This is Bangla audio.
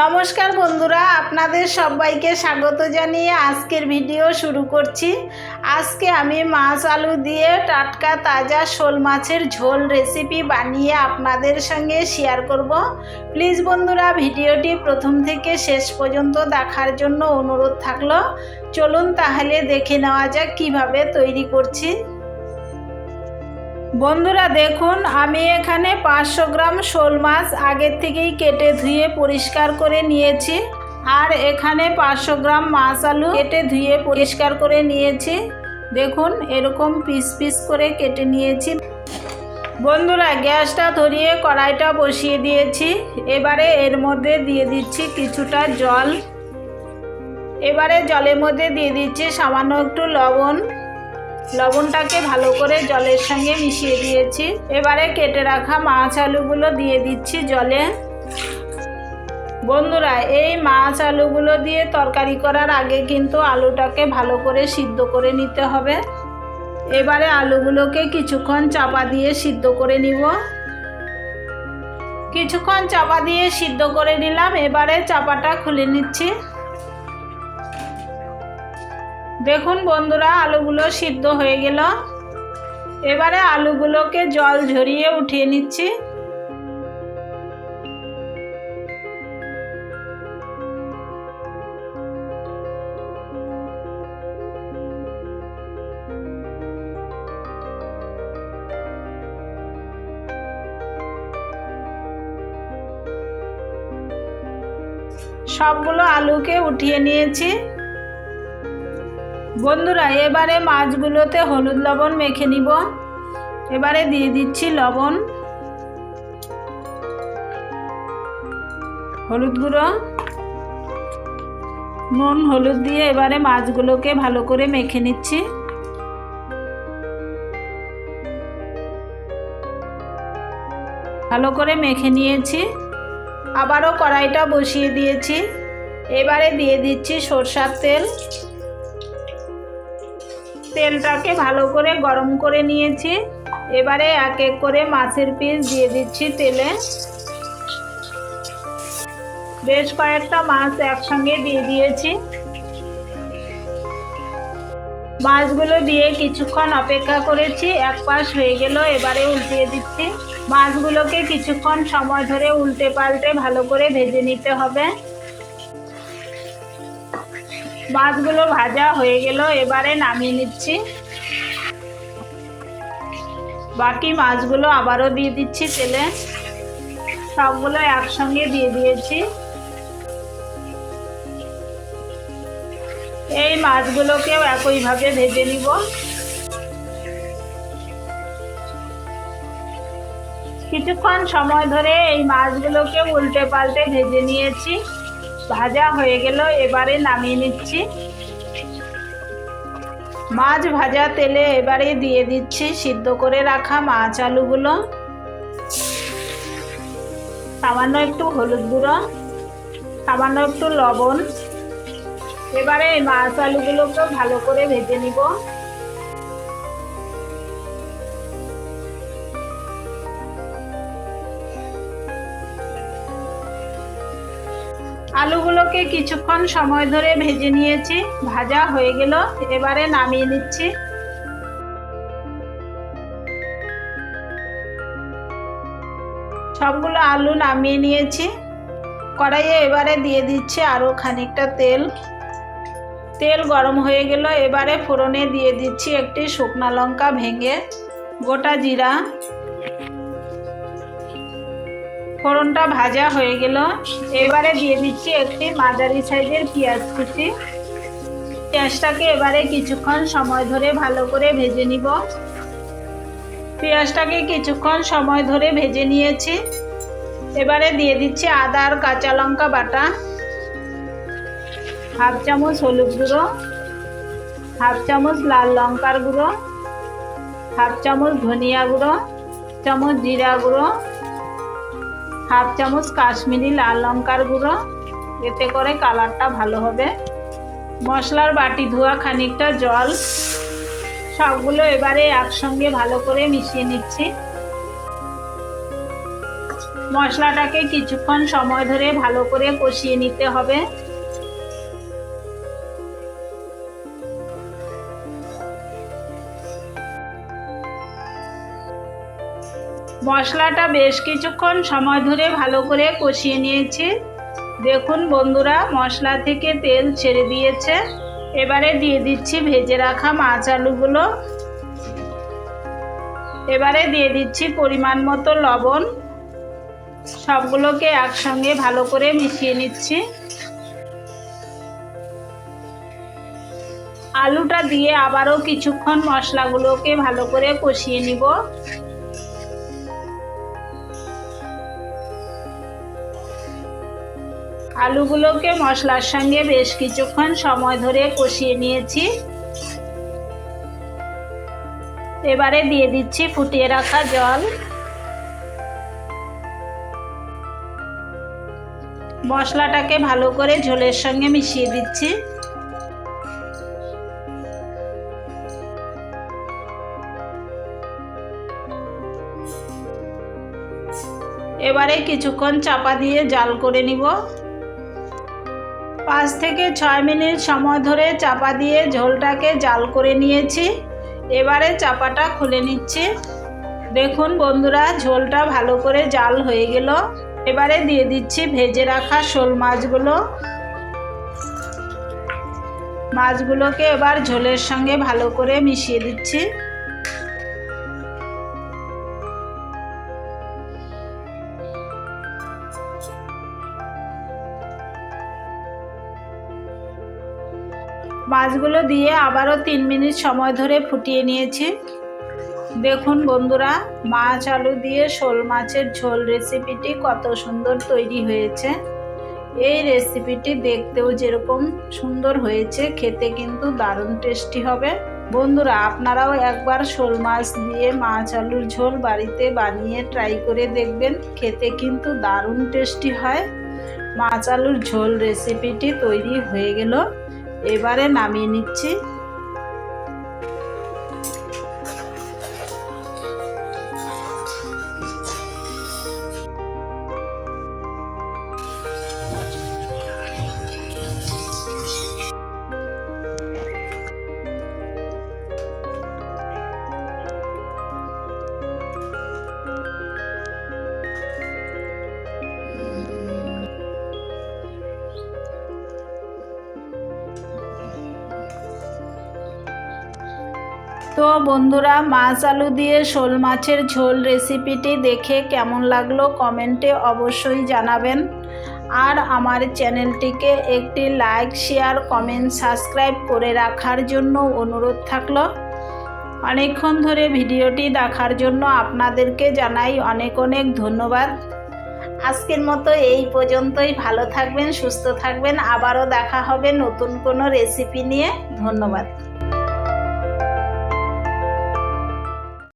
নমস্কার বন্ধুরা, আপনাদের সবাইকে স্বাগত জানিয়ে আজকের ভিডিও শুরু করছি। আজকে আমি মাছ আলু দিয়ে টাটকা তাজা শোল মাছের ঝোল রেসিপি বানিয়ে আপনাদের সঙ্গে শেয়ার করব। প্লিজ বন্ধুরা, ভিডিওটি প্রথম থেকে শেষ পর্যন্ত দেখার জন্য অনুরোধ থাকল। চলুন তাহলে দেখে নেওয়া যাক কীভাবে তৈরি করছি। বন্ধুরা দেখুন, আমি এখানে পাঁচশো গ্রাম শোল মাছ আগের থেকেই কেটে ধুয়ে পরিষ্কার করে নিয়েছি। আর এখানে পাঁচশো গ্রাম মাছ আলু কেটে ধুয়ে পরিষ্কার করে নিয়েছি। দেখুন, এরকম পিস পিস করে কেটে নিয়েছি। বন্ধুরা, গ্যাসটা ধরিয়ে কড়াইটা বসিয়ে দিয়েছি। এবারে এর মধ্যে দিয়ে দিচ্ছি কিছুটা জল। এবারে জলের মধ্যে দিয়ে দিচ্ছি সামান্য একটু লবণ। লবণটাকে ভালো করে জলের সঙ্গে মিশিয়ে দিয়েছি। এবারে কেটে রাখা মাছ আলুগুলো দিয়ে দিচ্ছি জলে। বন্ধুরা, এই মাছ আলুগুলো দিয়ে তরকারি করার আগে কিন্তু আলুটাকে ভালো করে সিদ্ধ করে নিতে হবে। এবারে আলুগুলোকে কিছুক্ষণ চাপা দিয়ে সিদ্ধ করে নিব। কিছুক্ষণ চাপা দিয়ে সিদ্ধ করে নিলাম। এবারে চাপাটা খুলে নিচ্ছি। দেখুন বন্ধুরা, আলুগুলো সিদ্ধ হয়ে গেল। এবারে আলুগুলোকে জল ঝরিয়ে উঠিয়ে নিচ্ছি। সবগুলো আলুকে উঠিয়ে নিয়েছি। বন্ধুরা, এবারে মাছগুলোতে হলুদ লবণ মেখে নিব। এবারে দিয়ে দিচ্ছি লবণ। হলুদ গুঁড়ো। নুন, হলুদ দিয়ে এবারে মাছগুলোকে ভালো করে মেখে নিচ্ছি। ভালো করে মেখে নিয়েছি। আবারও কড়াইটা বসিয়ে দিয়েছি। এবারে দিয়ে দিচ্ছি সরষার তেল। তেলটাকে ভালো করে গরম করে নিয়েছি। এবারে এক এক করে মাছের পিস দিয়ে দিচ্ছি তেলে। বেশ কয়েকটা মাছ একসঙ্গে দিয়ে দিয়েছি। মাছগুলো দিয়ে কিছুক্ষণ অপেক্ষা করেছি, এক পাশ হয়ে গেল, এবারে উল্টিয়ে দিচ্ছি। মাছগুলোকে কিছুক্ষণ সময় ধরে উল্টে পাল্টে ভালো করে ভেজে নিতে হবে। মাছগুলো ভাজা হয়ে গেল, এবারে নামিয়ে নিচ্ছি। বাকি মাছগুলো আবারও দিয়ে দিচ্ছি তেলে। সবগুলো একসঙ্গে দিয়ে দিয়েছি। এই মাছগুলোকেও একইভাবে ভেজে নিব। কিছুক্ষণ সময় ধরে এই মাছগুলোকে উল্টে পাল্টে ভেজে নিয়েছি। ভাজা হয়ে গেল, এবারে নামিয়ে নিচ্ছি। মাছ ভাজা তেলে এবারে দিয়ে দিচ্ছি সিদ্ধ করে রাখা মাছ আলুগুলো। সামান্য একটু হলুদ গুঁড়ো, সামান্য একটু লবণ। এবারে মাছ আলুগুলোকে ভালো করে ভেজে নিব। আলুগুলোকে কিছুক্ষণ সময় ধরে ভেজে নিয়েছি। ভাজা হয়ে গেল, এবারে নামিয়ে নিচ্ছি। সবগুলো আলু নামিয়ে নিয়েছি। কড়াইয়ে এবারে দিয়ে দিচ্ছি আরও খানিকটা তেল। তেল গরম হয়ে গেল, এবারে ফোড়নে দিয়ে দিচ্ছি একটি শুকনা লঙ্কা ভেঙে। গোটা জিরা ফোড়নটা ভাজা হয়ে গেল। এবারে দিয়ে দিচ্ছি একটি মাঝারি সাইজের পেঁয়াজ কুচি। পেঁয়াজটাকে এবারে কিছুক্ষণ সময় ধরে ভালো করে ভেজে নিব। পেঁয়াজটাকে কিছুক্ষণ সময় ধরে ভেজে নিয়েছি। এবারে দিয়ে দিচ্ছি আদা আর কাঁচা লঙ্কা বাটা। হাফ চামচ হলুদ গুঁড়ো। হাফ চামচ লাল লঙ্কার গুঁড়ো। হাফ চামচ ধনিয়া গুঁড়ো। চামচ জিরা গুঁড়ো। হাফ চামচ কাশ্মীরি লাল লঙ্কার গুঁড়ো। এতে করে কালারটা ভালো হবে। মশলার বাটি ধোয়া খানিকটা জল। সবগুলো এবারে একসঙ্গে ভালো করে মিশিয়ে নিচ্ছি। মশলাটাকে কিছুক্ষণ সময় ধরে ভালো করে কষিয়ে নিতে হবে। মশলাটা বেশ কিছুক্ষণ সময় ধরে ভালো করে কষিয়ে নিয়েছি। দেখুন বন্ধুরা, মশলা থেকে তেল ছেড়ে দিয়েছে। এবারে দিয়ে দিচ্ছি ভেজে রাখা মাছ আলুগুলো। এবারে দিয়ে দিচ্ছি পরিমাণ মতো লবণ। সবগুলোকে একসঙ্গে ভালো করে মিশিয়ে নিচ্ছি। আলুটা দিয়ে আবারও কিছুক্ষণ মশলাগুলোকে ভালো করে কষিয়ে নিব। আলুগুলোকে মশলার সঙ্গে বেশ কিছুক্ষণ সময় ধরে কষিয়ে নিয়েছি। এবারে দিয়ে দিচ্ছি ফুটিয়ে রাখা জল। মশলাটাকে ভালো করে ঝোলের সঙ্গে মিশিয়ে দিচ্ছি। এবারে কিছুক্ষণ চাপা দিয়ে জাল করে নিব। পাঁচ থেকে ছয় মিনিট সময় ধরে চাপা দিয়ে ঝোলটাকে জাল করে নিয়েছি। এবারে চাপাটা খুলে নিচ্ছি। দেখুন বন্ধুরা, ঝোলটা ভালো করে জাল হয়ে গেল। এবারে দিয়ে দিচ্ছি ভেজে রাখা শোল মাছগুলো। মাছগুলোকে এবার ঝোলের সঙ্গে ভালো করে মিশিয়ে দিচ্ছি। মাছগুলো দিয়ে আবারও তিন মিনিট সময় ধরে ফুটিয়ে নিয়েছি। দেখুন বন্ধুরা, মাছ আলু দিয়ে শোল মাছের ঝোল রেসিপিটি কত সুন্দর তৈরি হয়েছে। এই রেসিপিটি দেখতেও যেরকম সুন্দর হয়েছে, খেতে কিন্তু দারুণ টেস্টি হবে। বন্ধুরা, আপনারাও একবার শোল মাছ দিয়ে মাছ আলুর ঝোল বাড়িতে বানিয়ে ট্রাই করে দেখবেন, খেতে কিন্তু দারুণ টেস্টি হয়। মাছ আলুর ঝোল রেসিপিটি তৈরি হয়ে গেল। এবারে নামিয়ে নিচ্ছি। তো বন্ধুরা, মাছ আলু দিয়ে শোল মাছের ঝোল রেসিপিটি দেখে কেমন লাগল কমেন্টে অবশ্যই জানাবেন। আর আমার চ্যানেলটিকে একটি লাইক, শেয়ার, কমেন্ট, সাবস্ক্রাইব করে রাখার জন্য অনুরোধ থাকল। অনেকক্ষণ ধরে ভিডিওটি দেখার জন্য আপনাদেরকে জানাই অনেক অনেক ধন্যবাদ। আজকের মতো এই পর্যন্তই। ভালো থাকবেন, সুস্থ থাকবেন। আবারও দেখা হবে নতুন কোনো রেসিপি নিয়ে। ধন্যবাদ।